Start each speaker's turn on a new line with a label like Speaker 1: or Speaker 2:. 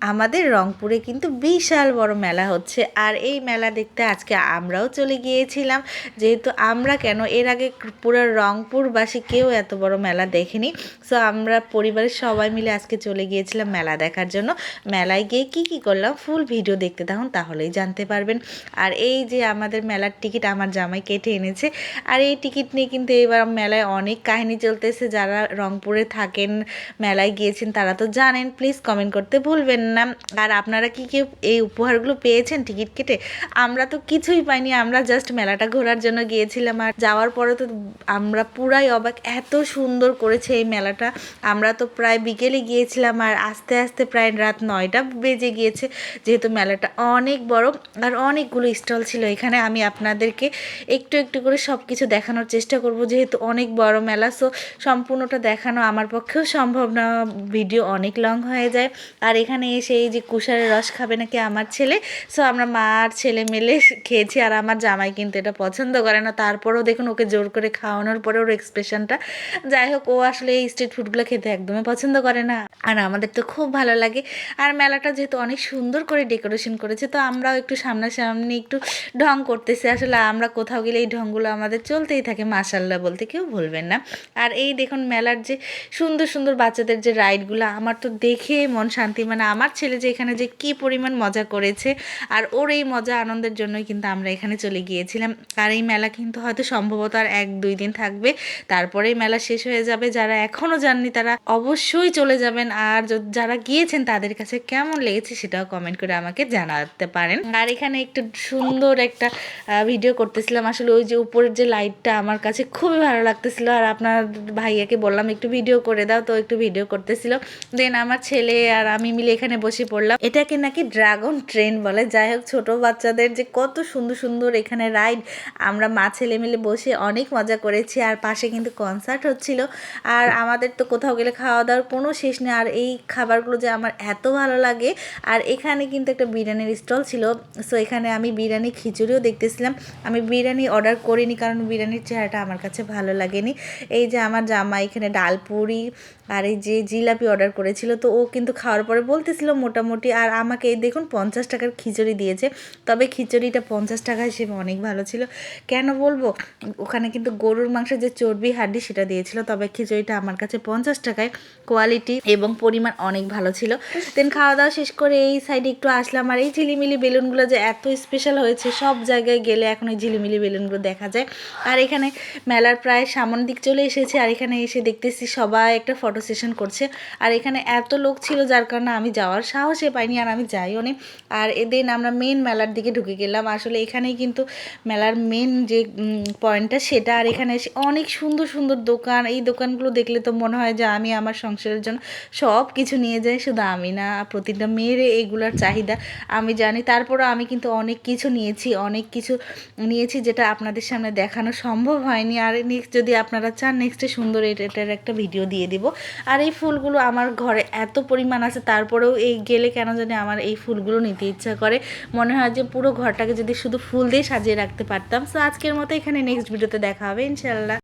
Speaker 1: আমাদের রংপুরে কিন্তু বিশাল বড় মেলা হচ্ছে। আর এই মেলা দেখতে আজকে আমরাও চলে গিয়েছিলাম। যেহেতু আমরা কেন এর আগে পুরো রংপুরবাসী কেউ এত বড় মেলা দেখেনি। সো আমরা পরিবারের সবাই মিলে আজকে চলে গিয়েছিলাম মেলা দেখার জন্য। মেলায় গিয়ে কি কি করলাম ফুল ভিডিও দেখতে থাকুন, তাহলেই জানতে পারবেন। আর এই যে আমাদের মেলার টিকিট আমার জামাই কেটে এনেছে। আর এই টিকিট নিয়ে কিন্তু এবার মেলায় অনেক কাহিনী চলতেছে। যারা রংপুরে থাকেন, মেলায় গিয়েছেন, তারা তো জানেন। প্লিজ কমেন্ট করতে ভুলবেন না। আর আপনারা কি কেউ এই উপহারগুলো পেয়েছেন টিকিট কেটে? আমরা তো কিছুই পাইনি, আমরা জাস্ট মেলাটা ঘোরার জন্য গিয়েছিলাম, আর যাওয়ার পরে তো আমরা পুরাই অবাক, এত সুন্দর করেছে এই মেলাটা। আমরা তো প্রায় বিকেলে গিয়েছিলাম, আর আস্তে আস্তে প্রায় রাত নয়টা বেজে গিয়েছে, যেহেতু মেলাটা অনেক বড়, আর অনেকগুলো স্টল ছিল এখানে। আমি আপনাদেরকে একটু একটু করে সব কিছু দেখানোর চেষ্টা করব, যেহেতু অনেক বড় মেলা সো সম্পূর্ণটা দেখানো আমার পক্ষেও সম্ভব না ভিডিও অনেক লং হয়ে যায়। আর এখানে এসে এই যে কুষারের রস খাবে নাকি আমার ছেলে? সো আমরা মা আর ছেলে মিলে খেয়েছি আর আমার জামাই কিন্তু এটা পছন্দ করে না। তারপরেও দেখুন ওকে জোর করে খাওয়ানোর পরে ওর এক্সপ্রেশনটা যাই হোক, ও আসলে এই স্ট্রিট ফুডগুলো খেতে একদমই পছন্দ করে না। আর আমাদের তো খুব ভালো লাগে। আর মেলাটা যেহেতু অনেক সুন্দর করে ডেকোরেশন করেছে, তো আমরাও একটু সামনাসামনি একটু ঢং করতেছি। আসলে আমরা কোথাও গেলে এই ঢংগুলো আমাদের চলতেই থাকে মাসাল্লাহ বলতে কেউ ভুলবেন না। আর এই দেখুন, মেলার যে সুন্দর সুন্দর বাচ্চাদের যে রাইডগুলো আমার তো দেখে মন শান্তি। মানে আমার ছেলে যে এখানে যে কি পরিমাণ মজা করেছে, আর ওর এই মজা আনন্দের জন্যই কিন্তু আমরা এখানে চলে গিয়েছিলাম। আর এই মেলা কিন্তু হয়তো সম্ভবত আর এক দুই দিন থাকবে। তারপরেই মেলা শেষ হয়ে যাবে। যারা এখনও যাননি, তারা অবশ্যই চলে যাবেন। আর যারা গিয়েছেন, তাদের কাছে কেমন লেগেছে সেটাও কমেন্ট করে আমাকে জানাতে পারেন। আর এখানে একটু সুন্দর একটা ভিডিও করতেছিলাম। আসলে ওই যে উপরের যে লাইটটা আমার কাছে খুবই ভালো লাগতেছিল। আর আপনার ভাইয়াকে বললাম, একটু ভিডিও করে দাও। তো একটু ভিডিও করতেছিল। দেন আমার ছেলে আর আমি মিলে এখানে বসে পড়লাম। এটাকে নাকি ড্রাগন ট্রেন বলে। যাই হোক, ছোটো বাচ্চাদের যে কত সুন্দর সুন্দর এখানে রাইড, আমরা মা ছেলে মিলে বসে অনেক মজা করেছি। আর পাশে কিন্তু কনসার্ট হচ্ছিল। আর আমাদের তো কোথাও গেলে খাওয়া দাওয়ার কোনো শেষ নেই। আর এই খাবারগুলো যে আমার এত ভালো লাগে। আর এখানে কিন্তু একটা বিরিয়ানির স্টল ছিল। সো এখানে আমি বিরিয়ানি খিচুড়িও দেখতেছিলাম। আমি বিরিয়ানি অর্ডার করিনি কারণ বিরিয়ানির চেহারাটা আমার কাছে ভালো লাগেনি। এই যে আমার জামা এখানে ডাল পুরি আর এই যে জিলাপি অর্ডার করেছিল। তো ও কিন্তু খাওয়ার পরে বলতেছিল মোটামুটি। আর আমাকে এই দেখুন, পঞ্চাশ টাকার খিচুড়ি দিয়েছে। তবে খিচুড়িটা পঞ্চাশ টাকা হিসেবে অনেক ভালো ছিল। কেন বলব? ওখানে কিন্তু গরুর মাংসের যে চর্বি হাড্ডি সেটা দিয়েছিল। তবে খিচুড়িটা আমার কাছে পঞ্চাশ টাকায় কোয়ালিটি এবং পরিমাণ অনেক ভালো ছিল। দেন খাওয়া দাওয়া শেষ করে এই সাইডে একটু আসলাম। আর এই ঝিলিমিলি বেলুনগুলো যে এত স্পেশাল হয়েছে, সব জায়গায় গেলে এখন ওই ঝিলিমিলি বেলুনগুলো দেখা যায়। আর এখানে মেলার প্রায় সামন দিক চলে এসেছে। আর এখানে এসে দেখতেছি সবাই একটা ফটো সেশন করছে। আর এখানে এত লোক ছিল যার কারণে আমি যাওয়ার সাহসে পাইনি আর আমি যাইও নি। আর এদিন আমরা মেন মেলার দিকে ঢুকে গেলাম। আসলে এখানেই কিন্তু মেলার মেন যে পয়েন্টটা সেটা। আর এখানে এসে অনেক সুন্দর সুন্দর দোকান। এই দোকানগুলো দেখলে তো মনে হয় যে আমি আমার সংসারের জন্য সব কিছু নিয়ে যাই। শুধু আমি না, প্রতিটা মেয়ের এইগুলোর চাহিদা। আমি জানি, তারপরও আমি কিন্তু অনেক কিছু নিয়েছি, অনেক কিছু নিয়েছি যেটা আপনাদের সামনে দেখানো সম্ভব হয়নি। আর নেক্সট যদি আপনারা চান নেক্সটে সুন্দর এটা- এটার একটা ভিডিও দিয়ে দিব। আর এই ফুলগুলো আমার ঘরে এত পরিমাণ আছে, তারপরেও এই গেলে কেন জানি আমার এই ফুলগুলো নিতে ইচ্ছা করে। মনে হয় যে পুরো ঘরটাকে যদি শুধু ফুল দিয়ে সাজিয়ে রাখতে পারতাম। সো আজকের মতো এখানে নেক্সট ভিডিওতে দেখা হবে ইনশাল্লাহ